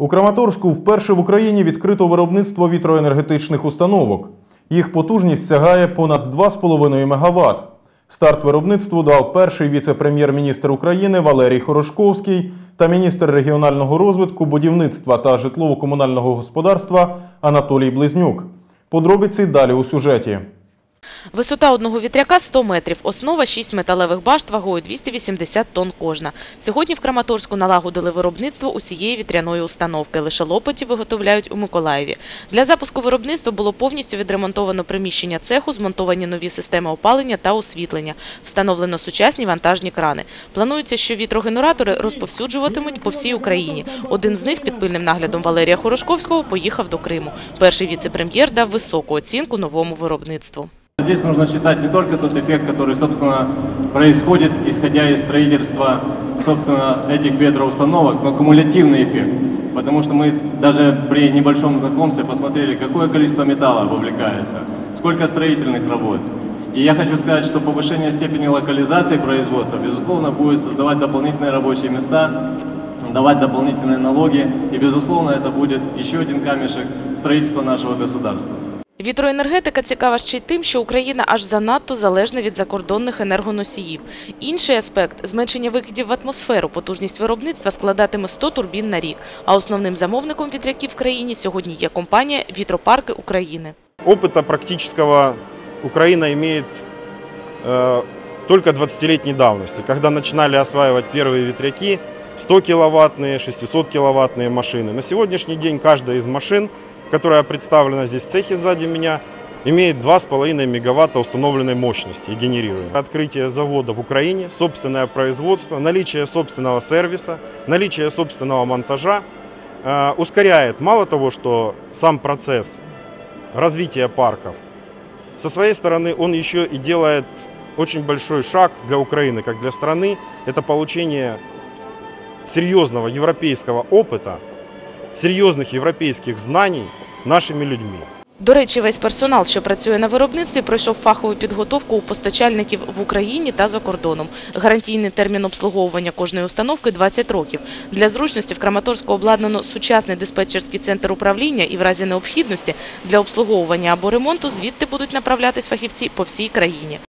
У Краматорську вперше в Україні відкрито виробництво вітроенергетичних установок. Їх потужність сягає понад 2,5 МВт. Старт виробництву дав перший віце-прем'єр-міністр України Валерій Хорошковський та міністр регіонального розвитку, будівництва та житлово-комунального господарства Анатолій Близнюк. Подробиці далі у сюжеті. Висота одного вітряка – 100 метрів. Основа – 6 металевих башт вагою 280 тонн кожна. Сьогодні в Краматорську налагодили виробництво усієї вітряної установки. Лише лопаті виготовляють у Миколаєві. Для запуску виробництва було повністю відремонтовано приміщення цеху, змонтовані нові системи опалення та освітлення. Встановлено сучасні вантажні крани. Планується, що вітрогенератори розповсюджуватимуть по всій Україні. Один з них під пильним наглядом Валерія Хорошковського поїхав до Криму. Перший віце-прем'єр дав високу оцінку новому виробництву. Здесь нужно считать не только тот эффект, который, собственно, происходит, исходя из строительства, собственно, этих ветроустановок, но кумулятивный эффект. Потому что мы даже при небольшом знакомстве посмотрели, какое количество металла вовлекается, сколько строительных работ. И я хочу сказать, что повышение степени локализации производства, безусловно, будет создавать дополнительные рабочие места, давать дополнительные налоги, и, безусловно, это будет еще один камешек строительства нашего государства. Вітроенергетика цікава ще й тим, що Україна аж занадто залежна від закордонних енергоносіїв. Інший аспект – зменшення викидів в атмосферу. Потужність виробництва складатиме 100 турбін на рік. А основним замовником вітряків в країні сьогодні є компанія «Вітропарки України». Опыта практического Украина имеет э, только 20-летней давности, когда начинали осваивать первые ветряки, 100-киловаттные, 600-киловаттные машины. На сегодняшний день каждая из машин, которая представлена здесь в цехе сзади меня, имеет 2,5 мегаватта установленной мощности и генерируемой. Открытие завода в Украине, собственное производство, наличие собственного сервиса, наличие собственного монтажа э, ускоряет мало того, что сам процесс развития парков, со своей стороны он еще и делает очень большой шаг для Украины, как для страны. Это получение серьезного европейского опыта, серьезных европейских знаний нашими людьми. До речі, весь персонал, що працює на виробництві, пройшов фахову підготовку у постачальників в Україні та за кордоном. Гарантійний термін обслуговування кожної установки – 20 років. Для зручності в Краматорську обладнано сучасний диспетчерський центр управління і в разі необхідності для обслуговування або ремонту звідти будуть направлятись фахівці по всій країні.